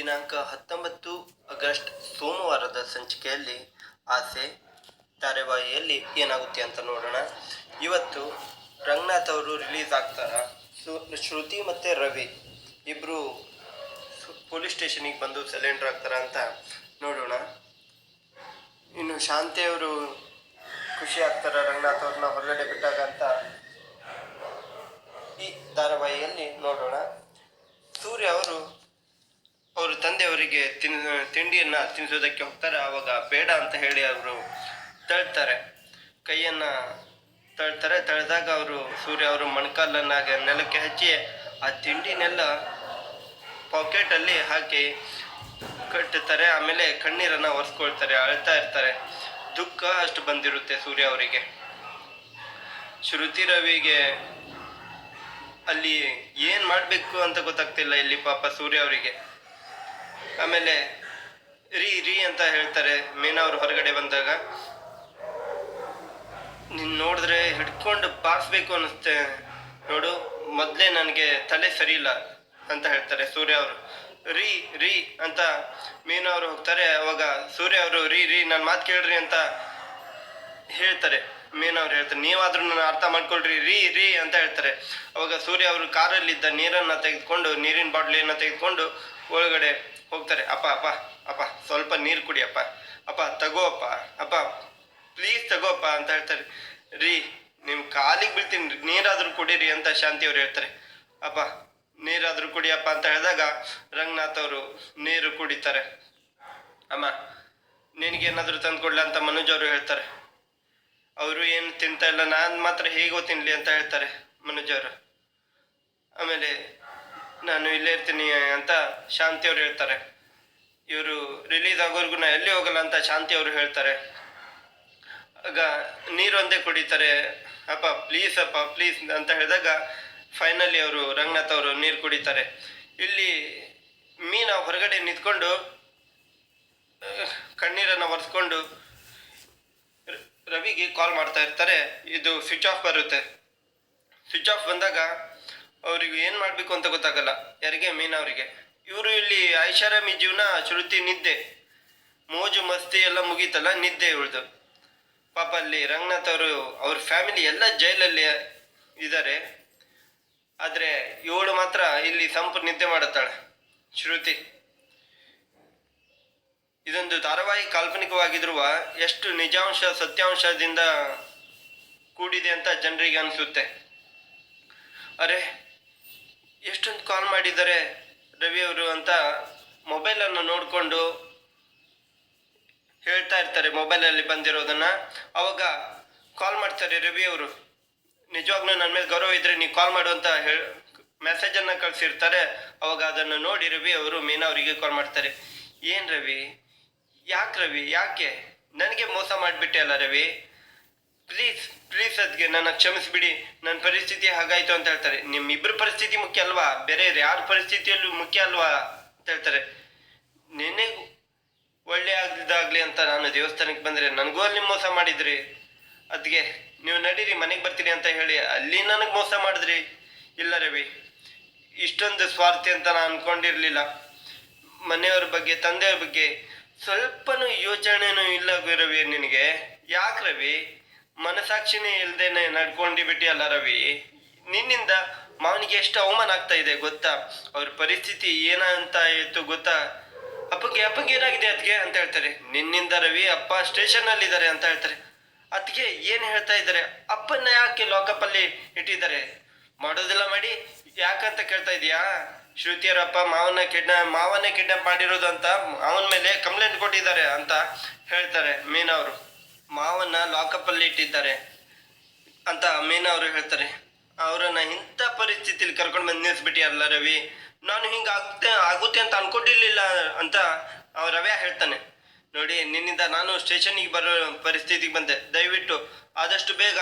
ದಿನಾಂಕ ಹತ್ತೊಂಬತ್ತು ಆಗಸ್ಟ್ ಸೋಮವಾರದ ಸಂಚಿಕೆಯಲ್ಲಿ ಆಸೆ ಧಾರಾವಾಹಿಯಲ್ಲಿ ಏನಾಗುತ್ತೆ ಅಂತ ನೋಡೋಣ. ಇವತ್ತು ರಂಗನಾಥ್ ಅವರು ರಿಲೀಸ್ ಆಗ್ತಾರ? ಶ್ರುತಿ ಮತ್ತು ರವಿ ಇಬ್ಬರು ಪೊಲೀಸ್ ಸ್ಟೇಷನಿಗೆ ಬಂದು ಸೆಲೆಂಡರ್ ಆಗ್ತಾರ ಅಂತ ನೋಡೋಣ. ಇನ್ನು ಶಾಂತಿಯವರು ಖುಷಿ ಆಗ್ತಾರ ರಂಗನಾಥ್ ಅವ್ರನ್ನ ಹೊರಗಡೆ ಬಿಟ್ಟಾಗ ಅಂತ ಈ ಧಾರಾವಾಹಿಯಲ್ಲಿ ನೋಡೋಣ. ಸೂರ್ಯ ಅವರು ಅವರು ತಂದೆಯವರಿಗೆ ತಿನ್, ತಿಂಡಿಯನ್ನ ತಿನ್ನಿಸೋದಕ್ಕೆ ಹೋಗ್ತಾರೆ. ಆವಾಗ ಬೇಡ ಅಂತ ಹೇಳಿ ಅವರು ತಳ್ತಾರೆ. ಕೈಯನ್ನ ತಳ್ತಾರೆ. ತಳ್ದಾಗ ಅವರು ಸೂರ್ಯ ಅವರು ಮೊಣಕಾಲನ್ನ ನೆಲಕ್ಕೆ ಹಚ್ಚಿ ಆ ತಿಂಡಿನೆಲ್ಲ ಪಾಕೆಟಲ್ಲಿ ಹಾಕಿ ಕಟ್ಟುತ್ತಾರೆ. ಆಮೇಲೆ ಕಣ್ಣೀರನ್ನ ಒರೆಸ್ಕೊಳ್ತಾರೆ. ಅಳ್ತಾ ಇರ್ತಾರೆ. ದುಃಖ ಅಷ್ಟು ಬಂದಿರುತ್ತೆ ಸೂರ್ಯ ಅವರಿಗೆ. ಶ್ರುತಿ ರವಿಗೆ ಅಲ್ಲಿ ಏನ್ ಮಾಡ್ಬೇಕು ಅಂತ ಗೊತ್ತಾಗ್ತಿಲ್ಲ ಇಲ್ಲಿ ಪಾಪ ಸೂರ್ಯ ಅವರಿಗೆ. ಆಮೇಲೆ ರೀ ರೀ ಅಂತ ಹೇಳ್ತಾರೆ. ಮೀನಾ ಅವ್ರು ಹೊರಗಡೆ ಬಂದಾಗ, ನೀನ್ ನೋಡಿದ್ರೆ ಹಿಡ್ಕೊಂಡು ಬಾಸ್ಬೇಕು ಅನ್ನಿಸ್ತೆ. ನೋಡು, ಮೊದಲೇ ನನಗೆ ತಲೆ ಸರಿ ಇಲ್ಲ, ಅಂತ ಹೇಳ್ತಾರೆ ಸೂರ್ಯ ಅವರು. ರೀ ರೀ, ಅಂತ ಮೀನು ಅವರು ಹೋಗ್ತಾರೆ. ಅವಾಗ ಸೂರ್ಯ ಅವರು, ರೀ ರೀ ನನ್ನ ಮಾತು ಕೇಳ್ರಿ, ಅಂತ ಹೇಳ್ತಾರೆ. ಮೀನು ಅವ್ರು ಹೇಳ್ತಾರೆ, ನೀವಾದ್ರೂ ನನ್ನ ಅರ್ಥ ಮಾಡ್ಕೊಳ್ರಿ, ರೀ ರೀ, ಅಂತ ಹೇಳ್ತಾರೆ. ಅವಾಗ ಸೂರ್ಯ ಅವರು ಕಾರಲ್ಲಿದ್ದ ನೀರನ್ನ ತೆಗೆದುಕೊಂಡು, ನೀರಿನ ಬಾಟ್ಲಿಯನ್ನು ತೆಗೆದುಕೊಂಡು ಒಳಗಡೆ ಹೋಗ್ತಾರೆ, ಅಪ್ಪ ಅಪ್ಪ ಅಪ್ಪ, ಸ್ವಲ್ಪ ನೀರು ಕುಡಿ, ಅಪ್ಪ. ಅಪ್ಪ, ತಗೋ, ಅಪ್ಪ. ಅಪ್ಪ ಪ್ಲೀಸ್ ತಗೋಪ್ಪ ಅಂತ ಹೇಳ್ತಾರೆ. ರೀ ನಿಮ್ಮ ಕಾಲಿಗೆ ಬೀಳ್ತೀನಿ. ನೀರಾದರೂ ಕುಡೀರಿ, ಅಂತ ಶಾಂತಿ ಅವ್ರು ಹೇಳ್ತಾರೆ. ಅಪ್ಪ, ನೀರಾದರೂ ಕುಡಿಯಪ್ಪ ಅಂತ ಹೇಳಿದಾಗ ರಂಗನಾಥ್ ಅವರು ನೀರು ಕುಡಿತಾರೆ. ಅಮ್ಮ ನಿನಗೇನಾದರೂ ತಂದು ಕೊಡ್ಲ? ಅಂತ ಮನೋಜ್ ಅವರು ಹೇಳ್ತಾರೆ. ಅವರು ಏನು ತಿಂತಾ ಇಲ್ಲ. ನಾನು ಮಾತ್ರ ಹೇಗೋ ತಿನ್ಲಿ, ಅಂತ ಹೇಳ್ತಾರೆ ಮನೋಜ್ ಅವರು. ಆಮೇಲೆ ನಾನು ಇಲ್ಲೇ ಇರ್ತೀನಿ ಅಂತ ಶಾಂತಿ ಅವರು ಹೇಳ್ತಾರೆ. ಇವರು ರಿಲೀಸ್ ಆಗೋರ್ಗು ನಾ ಎಲ್ಲಿ ಹೋಗಲ್ಲ ಅಂತ ಶಾಂತಿ ಅವರು ಹೇಳ್ತಾರೆ. ಆಗ ನೀರು ಒಂದೇ ಕುಡಿತಾರೆ. ಅಪ್ಪ ಪ್ಲೀಸ್ ಅಪ್ಪ ಪ್ಲೀಸ್ ಅಂತ ಹೇಳಿದಾಗ ಫೈನಲಿ ಅವರು ರಂಗನಾಥ್ ಅವರು ನೀರು ಕುಡಿತಾರೆ. ಇಲ್ಲಿ ಮೀನ ಹೊರಗಡೆ ನಿಂತ್ಕೊಂಡು ಕಣ್ಣೀರನ್ನ ಒರೆಸ್ಕೊಂಡು ರವಿಗೆ ಕಾಲ್ ಮಾಡ್ತಾ ಇರ್ತಾರೆ. ಇದು ಸ್ವಿಚ್ ಆಫ್ ಬರುತ್ತೆ. ಸ್ವಿಚ್ ಆಫ್ ಬಂದಾಗ ಅವ್ರಿಗೆ ಏನು ಮಾಡಬೇಕು ಅಂತ ಗೊತ್ತಾಗಲ್ಲ. ಯಾರಿಗೆ? ಮೀನ್ ಅವರಿಗೆ. ಇವರು ಇಲ್ಲಿ ಐಷಾರಾಮಿ ಜೀವನ ಶ್ರುತಿ ನಿದ್ದೆ. ಮೋಜು ಮಸ್ತಿ ಎಲ್ಲ ಮುಗೀತಲ್ಲ, ನಿದ್ದೆ ಇವಳ್ದು ಪಾಪ ಅಲ್ಲಿ ರಂಗನಾಥ್ ಅವರು, ಅವ್ರ ಫ್ಯಾಮಿಲಿ ಎಲ್ಲ ಜೈಲಲ್ಲಿ ಇದ್ದಾರೆ ಆದರೆ ಇವಳು ಮಾತ್ರ ಇಲ್ಲಿ ಸಂಪು ನಿದ್ದೆ ಮಾಡುತ್ತಾಳೆ ಶ್ರುತಿ ಇದೊಂದು ಧಾರಾವಾಹಿ ಕಾಲ್ಪನಿಕವಾಗಿರುವ ಎಷ್ಟು ನಿಜಾಂಶ, ಸತ್ಯಾಂಶದಿಂದ ಕೂಡಿದೆ ಅಂತ ಜನರಿಗೆ ಅನಿಸುತ್ತೆ. ಅರೆ ಎಷ್ಟೊಂದು ಕಾಲ್ ಮಾಡಿದ್ದಾರೆ ರವಿ ಅವರು ಅಂತ ಮೊಬೈಲನ್ನು ನೋಡಿಕೊಂಡು ಹೇಳ್ತಾ ಇರ್ತಾರೆ ಮೊಬೈಲಲ್ಲಿ ಬಂದಿರೋದನ್ನು. ಅವಾಗ ಕಾಲ್ ಮಾಡ್ತಾರೆ ರವಿ ಅವರು. ನಿಜವಾಗ್ಲೂ ನನ್ನ ಮೇಲೆ ಗೌರವ ಇದ್ರೆ ನೀವು ಕಾಲ್ ಮಾಡು ಅಂತ ಹೇಳಿ ಮೆಸೇಜನ್ನು ಕಳಿಸಿರ್ತಾರೆ. ಅವಾಗ ಅದನ್ನು ನೋಡಿ ರವಿ ಅವರು, ಮೀನಾ ಅವರಿಗೆ ಕಾಲ್ ಮಾಡ್ತಾರೆ. ಏನು ರವಿ? ಯಾಕೆ ರವಿ? ಯಾಕೆ? ನನಗೆ ಮೋಸ ಮಾಡಿಬಿಟ್ಟೆ ಅಲ್ಲ ರವಿ? ಪ್ಲೀಸ್ ಪ್ಲೀಸ್ ಅದಕ್ಕೆ ನನ್ನ ಕ್ಷಮಿಸಿಬಿಡಿ, ನನ್ನ ಪರಿಸ್ಥಿತಿ ಹಾಗಾಯ್ತು ಅಂತ ಹೇಳ್ತಾರೆ. ನಿಮ್ಮಿಬ್ಬರ ಪರಿಸ್ಥಿತಿ ಮುಖ್ಯ ಅಲ್ವಾ? ಬೇರೆ ಯಾರ ಪರಿಸ್ಥಿತಿಯಲ್ಲೂ ಮುಖ್ಯ ಅಲ್ವಾ ಅಂತ ಹೇಳ್ತಾರೆ. ನಿನ್ನೆ ಒಳ್ಳೆ ಆಗ್ಲಿದ್ದಾಗ್ಲಿ ಅಂತ ನಾನು ದೇವಸ್ಥಾನಕ್ಕೆ ಬಂದ್ರೆ ನನಗೂ ಅಲ್ಲಿ ಮೋಸ ಮಾಡಿದ್ರಿ. ಅದಕ್ಕೆ ನೀವು ನಡೀರಿ, ಮನೆಗೆ ಬರ್ತೀರಿ ಅಂತ ಹೇಳಿ. ಅಲ್ಲಿ ನನಗೆ ಮೋಸ ಮಾಡಿದ್ರಿ. ಇಲ್ಲ ರವಿ, ಇಷ್ಟೊಂದು ಸ್ವಾರ್ಥಿ ಅಂತ ನಾನು ಅಂದ್ಕೊಂಡಿರಲಿಲ್ಲ ಮನೆಯವ್ರ ಬಗ್ಗೆ, ತಂದೆಯವ್ರ ಬಗ್ಗೆ ಸ್ವಲ್ಪನೂ ಯೋಚನೆನೂ ಇಲ್ಲ ರವಿ ನಿನಗೆ. ಯಾಕೆ ರವಿ? ಮನಸಾಕ್ಷಿನೇ ಇಲ್ದೇನೆ ನಡ್ಕೊಂಡಿ ಬಿಟ್ಟಿಯಲ್ಲ ರವಿ. ನಿನ್ನಿಂದ ಮಾವನಿಗೆ ಎಷ್ಟು ಅವಮಾನ ಆಗ್ತಾ ಇದೆ ಗೊತ್ತಾ? ಅವ್ರ ಪರಿಸ್ಥಿತಿ ಏನಂತ ಇತ್ತು ಗೊತ್ತಾ? ಅಪ್ಪಗೆ ಅಪ್ಪಗೆ ಏನಾಗಿದೆ ಅದಕ್ಕೆ ಅಂತ ಹೇಳ್ತಾರೆ. ನಿನ್ನಿಂದ ರವಿ ಅಪ್ಪ ಸ್ಟೇಷನ್ ಅಲ್ಲಿ ಇದ್ದಾರೆ ಅಂತ ಹೇಳ್ತಾರೆ. ಅದಕ್ಕೆ ಏನು ಹೇಳ್ತಾ ಇದ್ದಾರೆ? ಅಪ್ಪನ್ನ ಯಾಕೆ ಲಾಕಪ್ ಅಲ್ಲಿ ಇಟ್ಟಿದ್ದಾರೆ? ಮಾಡೋದಿಲ್ಲ ಮಾಡಿ ಯಾಕಂತ ಕೇಳ್ತಾ ಇದೀಯಾ? ಶ್ರುತಿಯರಪ್ಪ ಮಾವನ ಕಿಡ್ನಾ ಮಾವನ ಕಿಡ್ನಾಪ್ ಮಾಡಿರೋದು ಅಂತ ಅವನ ಮೇಲೆ ಕಂಪ್ಲೇಂಟ್ ಕೊಟ್ಟಿದ್ದಾರೆ ಅಂತ ಹೇಳ್ತಾರೆ ಮೀನಾ ಅವರು. ಮಾವನ್ನ ಲಾಕಪ್ ಅಲ್ಲಿ ಇಟ್ಟಿದ್ದಾರೆ ಅಂತ ಅಮ್ಮೇನ ಅವರು ಹೇಳ್ತಾರೆ. ಅವರನ್ನ ಇಂಥ ಪರಿಸ್ಥಿತಿಲಿ ಕರ್ಕೊಂಡು ಬಂದು ನಿಲ್ಲಿಸ್ಬಿಟ್ಟಿಯಲ್ಲ ರವಿ? ನಾನು ಹಿಂಗೆ ಆಗುತ್ತೆ ಆಗುತ್ತೆ ಅಂತ ಅನ್ಕೊಂಡಿರ್ಲಿಲ್ಲ ಅಂತ ಅವ ರವ್ಯಾ ಹೇಳ್ತಾನೆ. ನೋಡಿ, ನಿನ್ನಿಂದ ನಾನು ಸ್ಟೇಷನ್ಗೆ ಬರೋ ಪರಿಸ್ಥಿತಿಗೆ ಬಂದೆ. ದಯವಿಟ್ಟು ಆದಷ್ಟು ಬೇಗ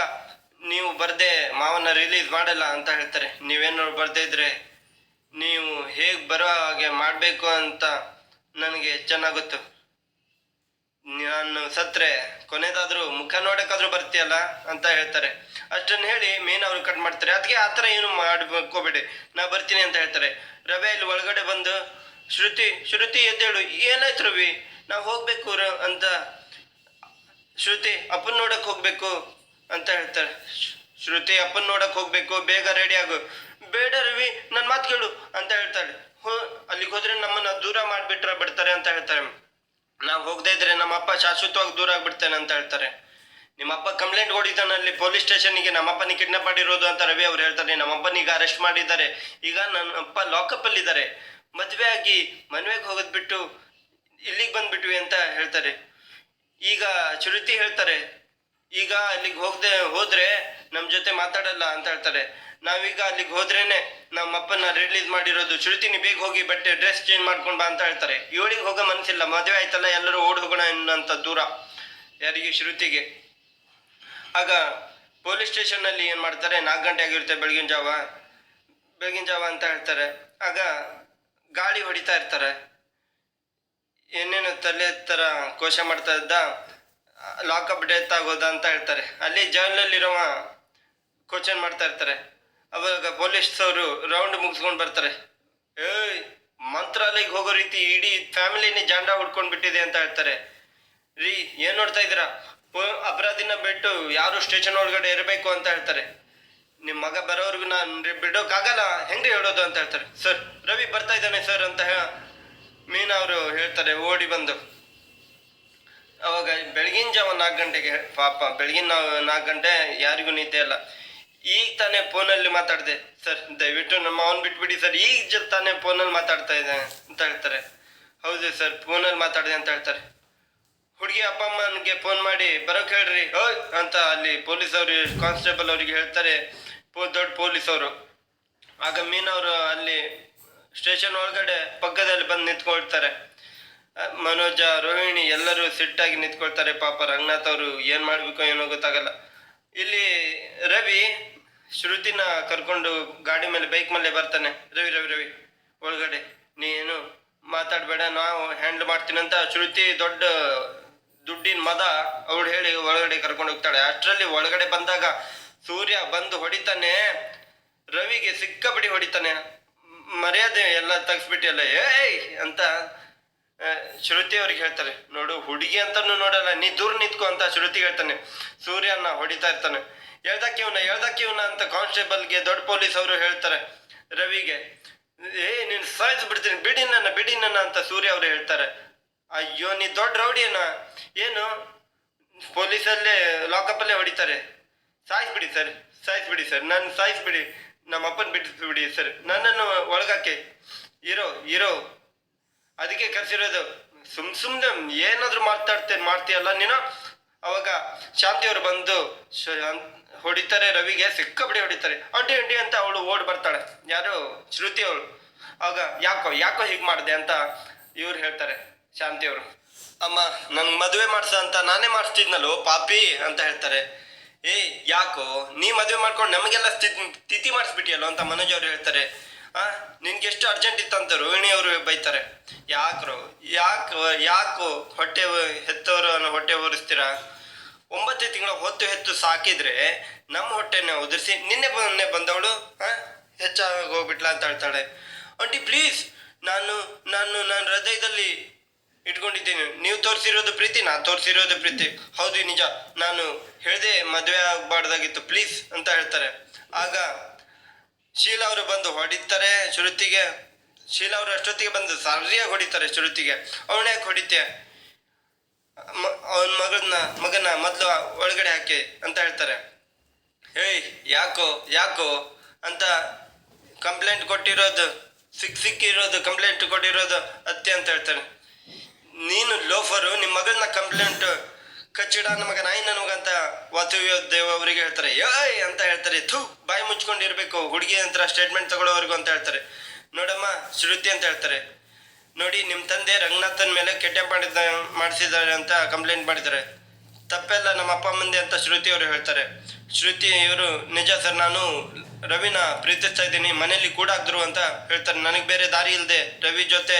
ನೀವು ಬರ್ದೆ ಮಾವನ್ನ ರಿಲೀಸ್ ಮಾಡಲ್ಲ ಅಂತ ಹೇಳ್ತಾರೆ. ನೀವೇನು ಬರ್ದೇ ಇದ್ರೆ ನೀವು ಹೇಗೆ ಬರೋ ಹಾಗೆ ಮಾಡಬೇಕು ಅಂತ ನನಗೆ ಚೆನ್ನಾಗುತ್ತೆ ಗೊತ್ತು ನಾನು ಸತ್ರೆ, ಕೊನೆದಾದ್ರೂ ಮುಖ ನೋಡಕ್ಕಾದ್ರೂ ಬರ್ತೀಯಲ್ಲ ಅಂತ ಹೇಳ್ತಾರೆ. ಅಷ್ಟನ್ನು ಹೇಳಿ ಮೇನ್ ಅವ್ರು ಕಟ್ ಮಾಡ್ತಾರೆ. ಅದಕ್ಕೆ ಆ ಥರ ಏನು ಮಾಡ್ಕೋಬೇಡಿ. ನಾ ಬರ್ತೀನಿ ಅಂತ ಹೇಳ್ತಾರೆ. ರವೆ ಇಲ್ಲಿ ಒಳಗಡೆ ಬಂದು, ಶ್ರುತಿ ಶ್ರುತಿ ಎದ್ದೇಳು. ಏನಾಯ್ತು ರವಿ? ನಾವು ಹೋಗ್ಬೇಕು ರ ಅಂತ. ಶ್ರುತಿ, ಅಪ್ಪನ್ ನೋಡಕ್ ಹೋಗ್ಬೇಕು. ಅಂತ ಹೇಳ್ತಾರೆ. ಶ್ರುತಿ, ಅಪ್ಪನ್ ನೋಡಕ್ ಹೋಗ್ಬೇಕು. ಬೇಗ ರೆಡಿ ಆಗು. ಬೇಡ ರವಿ ನನ್ನ ಮಾತು ಕೇಳು. ಅಂತ ಹೇಳ್ತಾಳೆ. ಹೋ, ಅಲ್ಲಿಗೆ ಹೋದ್ರೆ ನಮ್ಮನ್ನ ದೂರ ಮಾಡ್ಬಿಟ್ರ ಬಿಡ್ತಾರೆ ಅಂತ ಹೇಳ್ತಾರೆ. ನಾವು ಹೋಗದೆ ಇದ್ರೆ ನಮ್ಮ ಅಪ್ಪ ಶಾಶ್ವತವಾಗಿ ದೂರ ಆಗ್ಬಿಡ್ತಾನೆ ಅಂತ ಹೇಳ್ತಾರೆ. ನಿಮ್ಮ ಅಪ್ಪ ಕಂಪ್ಲೇಂಟ್ ಕೊಡಿದ್ದಾನೆ ಅಲ್ಲಿ ಪೊಲೀಸ್ ಸ್ಟೇಷನ್ಗೆ ನಮ್ಮಪ್ಪನ ಕಿಡ್ನಾಪ್ ಮಾಡಿರೋದು ಅಂತ ರವಿ ಅವ್ರು ಹೇಳ್ತಾರೆ. ನಮ್ಮಪ್ಪನೀಗ ಅರೆಸ್ಟ್ ಮಾಡಿದ್ದಾರೆ. ಈಗ ನನ್ನ ಅಪ್ಪ ಲಾಕಪ್ ಅಲ್ಲಿ ಇದ್ದಾರೆ ಮದುವೆ ಆಗಿ ಮನ್ವೆಗೆ ಹೋಗೋದ್ ಬಿಟ್ಟು ಇಲ್ಲಿಗೆ ಬಂದ್ಬಿಟ್ವಿ ಅಂತ ಹೇಳ್ತಾರೆ. ಈಗ ಶ್ರುತಿ ಹೇಳ್ತಾರೆ, ಈಗ ಅಲ್ಲಿಗೆ ಹೋಗದೆ ಹೋದ್ರೆ ನಮ್ಮ ಜೊತೆ ಮಾತಾಡಲ್ಲ ಅಂತ ಹೇಳ್ತಾರೆ. ನಾವೀಗ ಅಲ್ಲಿಗೆ ಹೋದ್ರೇನೆ ನಮ್ಮ ಅಪ್ಪನ ರಿಲೀಸ್ ಮಾಡಿರೋದು ಶ್ರುತಿನಿ ಬೇಗ ಹೋಗಿ ಬಟ್ಟೆ ಡ್ರೆಸ್ ಚೇಂಜ್ ಮಾಡ್ಕೊಂಡ್ ಬಾ ಅಂತ ಹೇಳ್ತಾರೆ. ಇವಳಿಗೆ ಹೋಗೋ ಮನಸ್ಸಿಲ್ಲ ಮದುವೆ ಆಯ್ತಲ್ಲ, ಎಲ್ಲರೂ ಓಡ್ ಹೋಗೋಣ ಅನ್ನೋಂಥ ದೂರ ಯಾರಿಗೆ ಶ್ರುತಿಗೆ. ಆಗ ಪೊಲೀಸ್ ಸ್ಟೇಷನ್ ಅಲ್ಲಿ ಏನ್ ಮಾಡ್ತಾರೆ, ನಾಲ್ಕು ಗಂಟೆ ಆಗಿರುತ್ತೆ ಬೆಳಗಿನ ಜಾವ. ಬೆಳಗಿನ ಜಾವ ಅಂತ ಹೇಳ್ತಾರೆ. ಆಗ ಗಾಳಿ ಹೊಡಿತಾ ಇರ್ತಾರೆ. ಏನೇನು ತಲೆ ತರ ಕೋಶ ಮಾಡ್ತಾ ಇದ್ದ ಲಾಕಪ್ ಡೆತ್ ಆಗೋದ ಅಂತ ಹೇಳ್ತಾರೆ. ಅಲ್ಲಿ ಜೈಲಲ್ಲಿರುವ ಕ್ವಶನ್ ಮಾಡ್ತಾ ಇರ್ತಾರೆ. ಅವಾಗ ಪೊಲೀಸ್ ಅವರು ರೌಂಡ್ ಮುಗಿಸ್ಕೊಂಡು ಬರ್ತಾರೆ. ಏಯ್ ಮಂತ್ರಾಲಯಕ್ಕೆ ಹೋಗೋ ರೀತಿ ಇಡೀ ಫ್ಯಾಮಿಲಿನೇ ಜಾಂಡ ಹುಡ್ಕೊಂಡು ಬಿಟ್ಟಿದೆ ಅಂತ ಹೇಳ್ತಾರೆ. ರೀ, ಏನ್ ನೋಡ್ತಾ ಇದ್ದೀರಾ? ಅಪರಾಧಿನ ಬಿಟ್ಟು ಯಾರು ಸ್ಟೇಷನ್ ಒಳಗಡೆ ಇರಬೇಕು ಅಂತ ಹೇಳ್ತಾರೆ. ನಿಮ್ಮ ಮಗ ಬರೋರ್ಗು ನಾನು ಬಿಡೋಕ್ಕಾಗಲ್ಲ ಹೆಂಗೆ ಹೇಳೋದು ಅಂತ ಹೇಳ್ತಾರೆ. ಸರ್, ರವಿ ಬರ್ತಾ ಇದ್ದಾನೆ ಸರ್ ಅಂತ ಹೇಳ, ಮೀನಾ ಅವರು ಹೇಳ್ತಾರೆ, ಓಡಿ ಬಂದು. ಅವಾಗ ಬೆಳಗಿನ ಜಾವ ನಾಲ್ಕು ಗಂಟೆಗೆ, ಪಾಪ ಬೆಳಗಿನ ನಾಲ್ಕು ಗಂಟೆ ಯಾರಿಗೂ ನಿದ್ದೆ ಇಲ್ಲ. ಈಗ ತಾನೇ ಫೋನಲ್ಲಿ ಮಾತಾಡಿದೆ. ಸರ್, ದಯವಿಟ್ಟು ನಮ್ಮ ಅವನ್ ಬಿಟ್ಬಿಡಿ ಸರ್. ಈಗ ಜ ತಾನೇ ಫೋನಲ್ಲಿ ಮಾತಾಡ್ತಾ ಇದ್ದಾನೆ ಅಂತ ಹೇಳ್ತಾರೆ. ಹೌದು ಸರ್, ಫೋನಲ್ಲಿ ಮಾತಾಡಿದೆ ಅಂತ ಹೇಳ್ತಾರೆ. ಹುಡುಗಿ ಅಪ್ಪ ಅಮ್ಮನಿಗೆ ಫೋನ್ ಮಾಡಿ, ಬರೋಕ್ ಹೇಳ್ರಿ. ಓಯ್ ಅಂತ ಅಲ್ಲಿ ಪೊಲೀಸ್ ಅವರು ಕಾನ್ಸ್ಟೇಬಲ್ ಅವರಿಗೆ ಹೇಳ್ತಾರೆ. ದೊಡ್ಡ ಪೊಲೀಸ್ ಅವರು ಆಗ ಮೀನವರು ಅಲ್ಲಿ ಸ್ಟೇಷನ್ ಒಳಗಡೆ ಪಕ್ಕದಲ್ಲಿ ಬಂದು ನಿಂತ್ಕೊಳ್ತಾರೆ. ಮನೋಜ, ರೋಹಿಣಿ ಎಲ್ಲರೂ ಸಿಟ್ಟಾಗಿ ನಿಂತ್ಕೊಳ್ತಾರೆ. ಪಾಪ ರಂಗನಾಥ್ ಅವರು ಏನು ಮಾಡಬೇಕು ಏನೋ ಗೊತ್ತಾಗಲ್ಲ. ಇಲ್ಲಿ ರವಿ ಶ್ರುತಿನ ಕರ್ಕೊಂಡು ಗಾಡಿ ಮೇಲೆ ಬೈಕ್ ಮೇಲೆ ಬರ್ತಾನೆ, ರವಿ ರವಿ ರವಿ, ಒಳಗಡೆ, ನೀನು ಮಾತಾಡಬೇಡ, ನಾವು ಹ್ಯಾಂಡಲ್ ಮಾಡ್ತೀನಿ ಅಂತ ಶ್ರುತಿ ದೊಡ್ಡ ದುಡ್ಡಿನ ಮದ ಅವಳು ಹೇಳಿ ಒಳಗಡೆ ಕರ್ಕೊಂಡು ಹೋಗ್ತಾಳೆ. ಅಷ್ಟರಲ್ಲಿ ಒಳಗಡೆ ಬಂದಾಗ ಸೂರ್ಯ ಬಂದು ಹೊಡಿತಾನೆ, ರವಿಗೆ ಸಿಕ್ಕಾಪಡಿ ಹೊಡಿತಾನೆ. ಮರ್ಯಾದೆ ಎಲ್ಲ ತೆಗ್ಸ್ಬಿಟ್ಟಿಲ್ಲ ಏಯ್! ಅಂತ ಶ್ರುತಿ ಅವ್ರಿಗೆ ಹೇಳ್ತಾರೆ. ನೋಡು, ಹುಡುಗಿ ಅಂತಾನು ನೋಡಲ್ಲ, ನೀ ದೂರ ನಿಂತ್ಕೊ ಅಂತ ಶ್ರುತಿ ಹೇಳ್ತಾನೆ. ಸೂರ್ಯನ ಹೊಡಿತಾ ಇರ್ತಾನೆ. ಹೇಳ್ದಕ್ಕೆ ಇವನ ಹೇಳ್ದಕ್ಕೆ ಇವನ ಅಂತ ಕಾನ್ಸ್ಟೇಬಲ್ಗೆ ದೊಡ್ಡ ಪೊಲೀಸ್ ಅವರು ಹೇಳ್ತಾರೆ ರವಿಗೆ. ಏ, ನೀನು ಸಾಯಿಸ್ ಬಿಡ್ತೀನಿ, ಬಿಡಿ ನನ್ನ ಬಿಡಿ ನನ್ನ ಅಂತ ಸೂರ್ಯ ಅವರು ಹೇಳ್ತಾರೆ. ಅಯ್ಯೋ, ನೀ ದೊಡ್ಡ ರೌಡಿಯನ? ಏನು? ಪೊಲೀಸಲ್ಲೇ ಲಾಕಪ್ ಅಲ್ಲೇ ಹೊಡಿತಾರೆ ಸಾಯಿಸ್ಬಿಡಿ ಸರ್ ಸಾಯಿಸ್ಬಿಡಿ ಸರ್, ನಾನು ಸಾಯಿಸ್ಬಿಡಿ ನಮ್ಮ ಅಪ್ಪನ ಬಿಡಿಸ್ಬಿಡಿ ಸರ್, ನನ್ನನ್ನು ಒಳಗಾಕೆ. ಇರೋ ಇರೋ. ಅದಕ್ಕೆ ಕರ್ಸಿರೋದು. ಸುಮ್ ಸುಮ್ಮನೆ ಏನಾದ್ರು ಮಾತಾಡ್ತೇನೆ, ಮಾಡ್ತೀಯಲ್ಲ ನೀನು? ಅವಾಗ ಶಾಂತಿ ಅವರು ಬಂದು ಹೊಡಿತಾರೆ ರವಿಗೆ ಸಿಕ್ಕಾಪಡಿ ಹೊಡಿತಾರೆ. ಅಂಟಿ ಅಂಟಿ ಅಂತ ಅವಳು ಓಡ್ ಬರ್ತಾಳೆ. ಯಾರು? ಶ್ರುತಿ ಅವಳು. ಅವಾಗ ಯಾಕೋ ಯಾಕೋ ಹೀಗೆ ಮಾಡಿದೆ ಅಂತ ಇವ್ರು ಹೇಳ್ತಾರೆ ಶಾಂತಿ ಅವರು ಅಮ್ಮ, ನನ್ ಮದುವೆ ಮಾಡ್ಸ ಅಂತ ನಾನೇ ಮಾಡಿಸ್ತಿದ್ನಲ್ಲೋ, ಪಾಪಿ, ಅಂತ ಹೇಳ್ತಾರೆ. ಏಯ್, ಯಾಕೋ? ನೀ ಮದುವೆ ಮಾಡ್ಕೊಂಡು ನಮಗೆಲ್ಲ ಸ್ಥಿತಿ ತಿಥಿ ಮಾಡಿಸ್ಬಿಟ್ಟಿಯಲ್ಲೋ, ಅಂತ ಮನೋಜ್ ಅವ್ರು ಹೇಳ್ತಾರೆ. ಆ? ನಿನ್ಗೆ ಎಷ್ಟು ಅರ್ಜೆಂಟ್ ಇತ್ತಂತ ರೋಹಿಣಿ ಅವರು ಬೈತಾರೆ. ಯಾಕ್ರೋ? ಯಾಕ, ಯಾಕೋ ಹೊಟ್ಟೆ ಹೆತ್ತವರು ಅನ್ನೋ ಹೊಟ್ಟೆ ಒರೆಸ್ತೀರಾ? ಒಂಬತ್ತು ತಿಂಗಳ ಹೊತ್ತು ಹೆತ್ತು ಸಾಕಿದ್ರೆ ನಮ್ಮ ಹೊಟ್ಟೆನ ಉದುರಿಸಿ ನಿನ್ನೆ ಮೊನ್ನೆ ಬಂದವಳು, ಆ? ಹೆಚ್ಚಾಗಿ ಹೋಗ್ಬಿಟ್ಲಾ ಅಂತ ಹೇಳ್ತಾಳೆ. ಆಂಟಿ ಪ್ಲೀಸ್ ನಾನು ನಾನು ನನ್ನ ಹೃದಯದಲ್ಲಿ ಇಟ್ಕೊಂಡಿದ್ದೀನಿ. ನೀವು ತೋರಿಸಿರೋದು ಪ್ರೀತಿ ನಾನು ತೋರಿಸಿರೋದು ಪ್ರೀತಿ. ಹೌದು, ನಿಜ. ನಾನು ಹೇಳ್ದೆ ಮದುವೆ ಆಗಬಾರ್ದಾಗಿತ್ತು. ಪ್ಲೀಸ್ ಅಂತ ಹೇಳ್ತಾರೆ. ಆಗ ಶೀಲಾ ಅವರು ಬಂದು ಹೊಡಿತಾರೆ ಶ್ರುತಿಗೆ ಶೀಲ ಅವರು ಅಷ್ಟೊತ್ತಿಗೆ ಬಂದು ಸರಿಯಾಗಿ ಹೊಡಿತಾರೆ ಶ್ರುತಿಗೆ ಅವನ ಯಾಕೆ ಹೊಡಿತೆ? ಅವನ ಮಗನ ಮಗನ ಮೊದಲು ಒಳಗಡೆ ಹಾಕಿ ಅಂತ ಹೇಳ್ತಾರೆ. ಏಯ್ ಯಾಕೋ ಯಾಕೋ? ಅಂತ ಕಂಪ್ಲೇಂಟ್ ಕೊಟ್ಟಿರೋದು, ಸಿಕ್, ಸಿಕ್ಕಿರೋದು ಕಂಪ್ಲೇಂಟ್ ಕೊಟ್ಟಿರೋದು ಅತ್ತೆ ಅಂತ ಹೇಳ್ತಾರೆ. ನೀನು ಲೋಫರು ನಿಮ್ಮ ಮಗಳನ್ನ ಕಂಪ್ಲೇಂಟ್ ಕಚ್ಚಿಡ ನಮಗ ನಾಯಿ ನನಗಂತ ದೇವ ಅವರಿಗೆ ಹೇಳ್ತಾರೆ, ಏಯ್ ಅಂತ ಹೇಳ್ತಾರೆ, ಥೂ, ಬಾಯಿ ಮುಚ್ಕೊಂಡಿರ್ಬೇಕು, ಹುಡುಗಿ ಅಂತ ಸ್ಟೇಟ್ಮೆಂಟ್ ತಗೊಳ್ಳೋವರೆಗೂ ಅಂತ ಹೇಳ್ತಾರೆ. ನೋಡಮ್ಮ, ಶ್ರುತಿ ಅಂತ ಹೇಳ್ತಾರೆ. ನೋಡಿ ನಿಮ್ಮ ತಂದೆ ರಂಗನಾಥನ್ ಮೇಲೆ ಕೆಟ್ಟ ಮಾಡಿದ ಮಾಡಿಸಿದ್ದಾರೆ ಅಂತ ಕಂಪ್ಲೇಂಟ್ ಮಾಡಿದ್ದಾರೆ. ತಪ್ಪೆಲ್ಲ ನಮ್ಮ ಅಪ್ಪ ಮುಂದೆ ಅಂತ ಶ್ರುತಿ ಅವರು ಹೇಳ್ತಾರೆ. ಶ್ರುತಿ ಇವರು, ನಿಜ ಸರ್, ನಾನು ರವಿನ ಪ್ರೀತಿಸ್ತಾ ಇದ್ದೀನಿ ಮನೇಲಿ ಕೂಡ ಆಗ್ದ್ರು ಅಂತ ಹೇಳ್ತಾರೆ. ನನಗೆ ಬೇರೆ ದಾರಿ ಇಲ್ಲದೆ ರವಿ ಜೊತೆ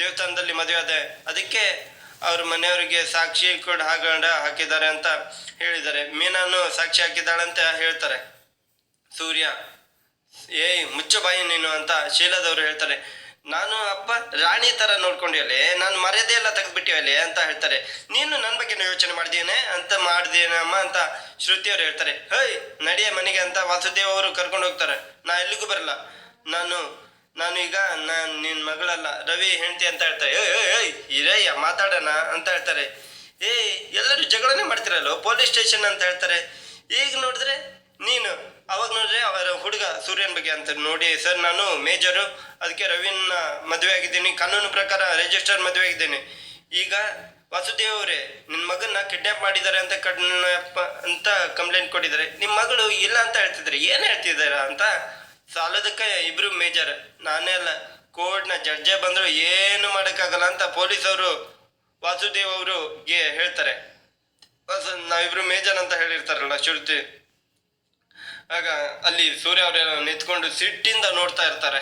ದೇವಸ್ಥಾನದಲ್ಲಿ ಮದುವೆ ಆದೆ. ಅದಕ್ಕೆ ಅವ್ರ ಮನೆಯವರಿಗೆ ಸಾಕ್ಷಿ ಕೂಡ ಹಾಗಂಡ ಹಾಕಿದ್ದಾರೆ ಅಂತ ಹೇಳಿದ್ದಾರೆ. ಮೀನನ್ನು ಸಾಕ್ಷಿ ಹಾಕಿದ್ದಾಳೆ ಅಂತ ಹೇಳ್ತಾರೆ. ಸೂರ್ಯ, ಏಯ್, ಮುಚ್ಚು ಬಾಯಿ ನೀನು ಅಂತ ಶೀಲಾದವರು ಹೇಳ್ತಾರೆ. ನಾನು ಅಪ್ಪ, ರಾಣಿ ತರ ನೋಡ್ಕೊಂಡಿಯಲ್ಲೇ ನಾನು ಮರ್ಯಾದೆ ಎಲ್ಲ ತೆಗೆದ್ಬಿಟ್ಟಿವಲ್ಲಿ ಅಂತ ಹೇಳ್ತಾರೆ. ನೀನು ನನ್ನ ಬಗ್ಗೆ ಯೋಚನೆ ಮಾಡಿದೇನೆ ಅಂತ ಮಾಡಿದೇನಮ್ಮ ಅಂತ ಶ್ರುತಿ ಅವ್ರು ಹೇಳ್ತಾರೆ. ಹೇಯ್ ನಡಿಯ ಮನೆಗೆ ಅಂತ ವಾಸುದೇವ್ ಅವರು ಕರ್ಕೊಂಡು ಹೋಗ್ತಾರೆ. ನಾ ಎಲ್ಲಿಗೂ ಬರಲ್ಲ. ನಾನು ನಾನು ಈಗ ನಾನು ನಿನ್ನ ಮಗಳಲ್ಲ. ರವಿ ಹೆಂಡತಿ ಅಂತ ಹೇಳ್ತಾರೆ. ಏಯ್ ಇರಯ್ಯ ಮಾತಾಡೋಣ ಅಂತ ಹೇಳ್ತಾರೆ. ಏ, ಎಲ್ಲರೂ ಜಗಳನೇ ಮಾಡ್ತಿರಲ್ಲ ಪೊಲೀಸ್ ಸ್ಟೇಷನ್ ಅಂತ ಹೇಳ್ತಾರೆ. ಈಗ ನೋಡಿದ್ರೆ ನೀನು, ಅವಾಗ ನೋಡಿದ್ರೆ ಅವರ ಹುಡುಗ ಸೂರ್ಯನ ಬಗ್ಗೆ ಅಂತ ನೋಡಿ, ಸರ್ ನಾನು ಮೇಜರು, ಅದಕ್ಕೆ ರವಿನ ಮದುವೆ ಆಗಿದ್ದೀನಿ, ಕಾನೂನು ಪ್ರಕಾರ ರಿಜಿಸ್ಟರ್ ಮದುವೆ ಆಗಿದ್ದೇನೆ. ಈಗ ವಾಸುದೇವ್ ಅವರೇ ನಿನ್ನ ಮಗನ್ನ ಕಿಡ್ನಾಪ್ ಮಾಡಿದ್ದಾರೆ ಅಂತ ಕಡ್ನಾಪ್ ಅಂತ ಕಂಪ್ಲೇಂಟ್ ಕೊಟ್ಟಿದ್ದಾರೆ. ನಿಮ್ಮ ಮಗಳು ಇಲ್ಲ ಅಂತ ಹೇಳ್ತಿದ್ರೆ ಏನು ಹೇಳ್ತಿದಾರ ಅಂತ ಸಾಲದಕ್ಕೆ ಇಬ್ರು ಮೇಜರ್. ನಾನೇ ಅಲ್ಲ, ಕೋರ್ಟ್ನ ಜಡ್ಜೆ ಬಂದ್ರು ಏನು ಮಾಡೋಕ್ಕಾಗಲ್ಲ ಅಂತ ಪೊಲೀಸ್ ಅವರು ವಾಸುದೇವ್ ಅವರು ಹೇಳ್ತಾರೆ. ನಾವಿಬ್ರು ಮೇಜರ್ ಅಂತ ಹೇಳಿರ್ತಾರಲ್ಲ ಶ್ರುತಿ ಆಗ ಅಲ್ಲಿ ಸೂರ್ಯ ಅವರೆಲ್ಲ ನಿಂತ್ಕೊಂಡು ಸಿಟ್ಟಿಂದ ನೋಡ್ತಾ ಇರ್ತಾರೆ.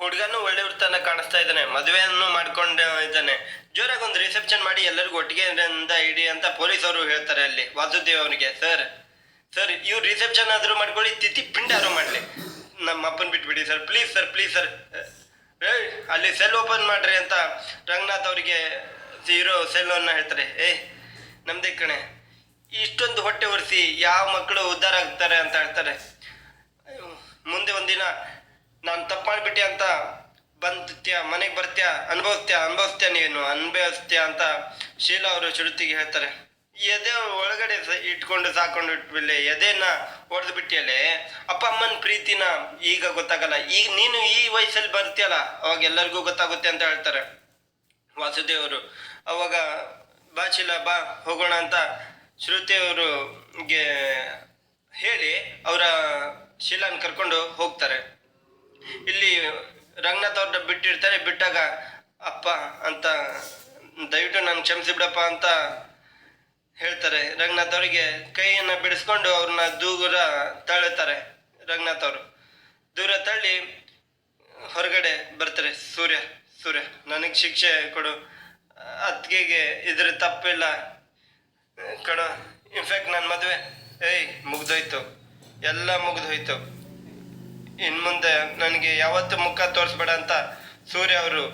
ಹುಡುಗನೂ ಒಳ್ಳೆ ಹುಡ್ತಾನ ಕಾಣಿಸ್ತಾ ಇದ್ದಾನೆ ಮದುವೆಯನ್ನು ಮಾಡ್ಕೊಂಡು ಇದ್ದಾನೆ. ಜೋರಾಗಿ ಒಂದು ರಿಸೆಪ್ಷನ್ ಮಾಡಿ ಎಲ್ಲರಿಗೂ ಒಟ್ಟಿಗೆ ಇಡಿ ಅಂತ ಪೊಲೀಸ್ ಅವರು ಹೇಳ್ತಾರೆ ಅಲ್ಲಿ ವಾಸುದೇವ್ ಅವನಿಗೆ ಸರ್ ಸರ್, ಇವ್ರು ರಿಸೆಪ್ಷನ್ ಆದ್ರೂ ಮಾಡ್ಕೊಳ್ಳಿ, ತಿಥಿ ಪಿಂಡಾರು ಮಾಡ್ಲಿ. ನಮ್ಮ ಅಪ್ಪನ ಬಿಟ್ಬಿಡಿ sir. Please sir please sir. ಅಲ್ಲಿ ಸೆಲ್ ಓಪನ್ ಮಾಡ್ರಿ ಅಂತ ರಂಗನಾಥ್ ಅವರಿಗೆ ಇರೋ ಸೆಲ್ ಅನ್ನ ಹೇಳ್ತಾರೆ. ಏಯ್ ನಮ್ದೇ ಕಣೆ. ಇಷ್ಟೊಂದು ಹೊಟ್ಟೆ ಒರೆಸಿ ಯಾವ ಮಕ್ಕಳು ಉದ್ಧಾರ ಆಗ್ತಾರೆ ಅಂತ ಹೇಳ್ತಾರೆ. ಮುಂದೆ ಒಂದಿನ ನಾನು ತಪ್ಪು ಮಾಡಿಬಿಟ್ಟೆ ಅಂತ ಬಂದ್ತ್ಯ, ಮನೆಗೆ ಬರ್ತೀಯ, ಅನುಭವಿಸ್ತೀಯ ಅನುಭವಿಸ್ತೀಯ ನೀನು ಅನ್ಭವಿಸ್ತೀಯ ಅಂತ ಶೀಲಾ ಅವರು ಶ್ರುತಿಗೆ ಹೇಳ್ತಾರೆ. ಎದೆ ಒಳಗಡೆ ಇಟ್ಕೊಂಡು ಸಾಕೊಂಡು ಇಟ್ಬಿಡ್ಲೆ, ಎದೆನ ಹೊಡೆದು ಬಿಟ್ಟಿಯಲ್ಲೇ ಅಪ್ಪ, ಅಮ್ಮನ ಪ್ರೀತಿನ ಈಗ ಗೊತ್ತಾಗಲ್ಲ. ಈಗ ನೀನು ಈ ವಯಸ್ಸಲ್ಲಿ ಬರ್ತೀಯಲ್ಲ, ಅವಾಗ ಎಲ್ಲರಿಗೂ ಗೊತ್ತಾಗುತ್ತೆ ಅಂತ ಹೇಳ್ತಾರೆ ವಾಸುದೇವರು. ಅವಾಗ ಬಾ ಶೀಲಾ, ಬಾ, ಹೋಗೋಣ ಅಂತ ಶ್ರುತಿ ಅವರುಗೆ ಹೇಳಿ ಅವರ ಶೀಲಾನ್ ಕರ್ಕೊಂಡು ಹೋಗ್ತಾರೆ. ಇಲ್ಲಿ ರಂಗನಾಥ್ ಅವ್ರನ್ನ ಬಿಟ್ಟಿರ್ತಾರೆ. ಬಿಟ್ಟಾಗ, ಅಪ್ಪ, ಅಂತ ದಯವಿಟ್ಟು ನಾನು ಕ್ಷಮಿಸಿ ಬಿಡಪ್ಪ ಅಂತ ಹೇಳ್ತಾರೆ ರಂಗನಾಥ್ ಅವರಿಗೆ ಕೈಯನ್ನ ಬಿಡಿಸ್ಕೊಂಡು ಅವ್ರನ್ನ ದೂರ ತಳ್ಳುತ್ತಾರೆ. ರಂಗನಾಥ್ ಅವರು, ದೂರ ತಳ್ಳಿ ಹೊರಗಡೆ ಬರ್ತಾರೆ, ಸೂರ್ಯ ಸೂರ್ಯ, ನನಗೆ ಶಿಕ್ಷೆ ಕೊಡು. ಅತ್ತಿಗೆಗೆ ಇದ್ರ ತಪ್ಪಿಲ್ಲ. ಕಣ ಇನ್ಫ್ಯಾಕ್ಟ್ ನನ್ನ ಮದುವೆ, ಏಯ್, ಮುಗ್ದೋಯ್ತು. ಎಲ್ಲ ಮುಗ್ದೋಯ್ತು. ಇನ್ ಮುಂದೆ ನನಗೆ ಯಾವತ್ತು ಮುಖ ತೋರಿಸ್ಬೇಡ ಅಂತ ಸೂರ್ಯ ಅವರು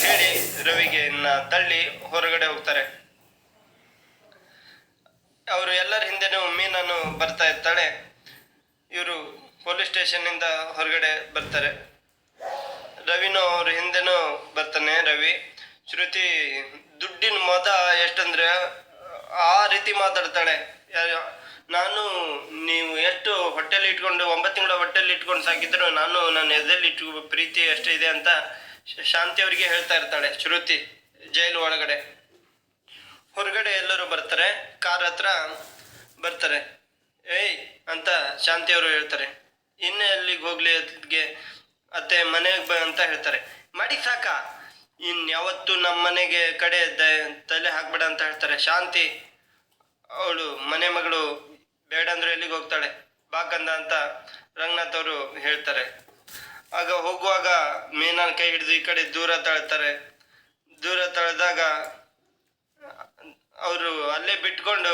ಹೇಳಿ ರವಿಗೆ ಇನ್ನ ತಳ್ಳಿ ಹೊರಗಡೆ ಹೋಗ್ತಾರೆ. ಅವರು ಎಲ್ಲರ ಹಿಂದೆನೂ ಮೀನನ್ನು ಬರ್ತಾ ಇರ್ತಾಳೆ. ಇವರು ಪೊಲೀಸ್ ಸ್ಟೇಷನ್ನಿಂದ ಹೊರಗಡೆ ಬರ್ತಾರೆ. ರವಿನೂ ಅವ್ರ ಹಿಂದೆನೂ ಬರ್ತಾನೆ, ರವಿ. ಶ್ರುತಿ, ದುಡ್ಡಿನ ಮೊದ ಎಷ್ಟಂದ್ರೆ, ಆ ರೀತಿ ಮಾತಾಡ್ತಾಳೆ. ನಾನು, ನೀವು ಎಷ್ಟು ಹೊಟ್ಟೆಲಿ ಇಟ್ಕೊಂಡು, ಒಂಬತ್ತು ತಿಂಗಳ ಹೊಟ್ಟೆಲಿ ಇಟ್ಕೊಂಡು ಸಾಕಿದ್ರು, ನಾನು ನನ್ನ ಎದೆಲ್ಲಿ ಇಟ್ಟು ಪ್ರೀತಿ ಎಷ್ಟಿದೆ ಅಂತ ಶಾಂತಿ ಅವರಿಗೆ ಹೇಳ್ತಾ ಇರ್ತಾಳೆ ಶ್ರುತಿ, ಜೈಲು ಒಳಗಡೆ. ಹೊರಗಡೆ ಎಲ್ಲರೂ ಬರ್ತಾರೆ, ಕಾರ್ ಹತ್ರ ಬರ್ತಾರೆ. ಏಯ್, ಅಂತ ಶಾಂತಿ ಅವರು ಹೇಳ್ತಾರೆ. ಇನ್ನು ಎಲ್ಲಿಗೆ ಹೋಗ್ಲಿ ಅದ್ಗೆ ಅತ್ತೆ ಮನೆಗೆ ಬ ಅಂತ ಹೇಳ್ತಾರೆ. ಮಾಡಿ ಸಾಕ. ಇನ್ ಯಾವತ್ತು ನಮ್ಮ ಮನೆಗೆ ಕಡೆ ದ- ತಲೆ ಹಾಕ್ಬೇಡ ಅಂತ ಹೇಳ್ತಾರೆ. ಶಾಂತಿ ಅವಳು, ಮನೆ ಮಗಳು ಬೇಡ ಅಂದ್ರೆ ಎಲ್ಲಿಗೆ ಹೋಗ್ತಾಳೆ? ಬಾಕಂದ ಅಂತ ರಂಗನಾಥ್ ಅವರು ಹೇಳ್ತಾರೆ. ಆಗ ಹೋಗುವಾಗ ಮೀನಾನ್ ಕೈ ಹಿಡಿದು ಈ ಕಡೆ ದೂರ ತಳ್ತಾರೆ. ದೂರ ತಳ್ದಾಗ ಅವರು ಅಲ್ಲೇ ಬಿಟ್ಕೊಂಡು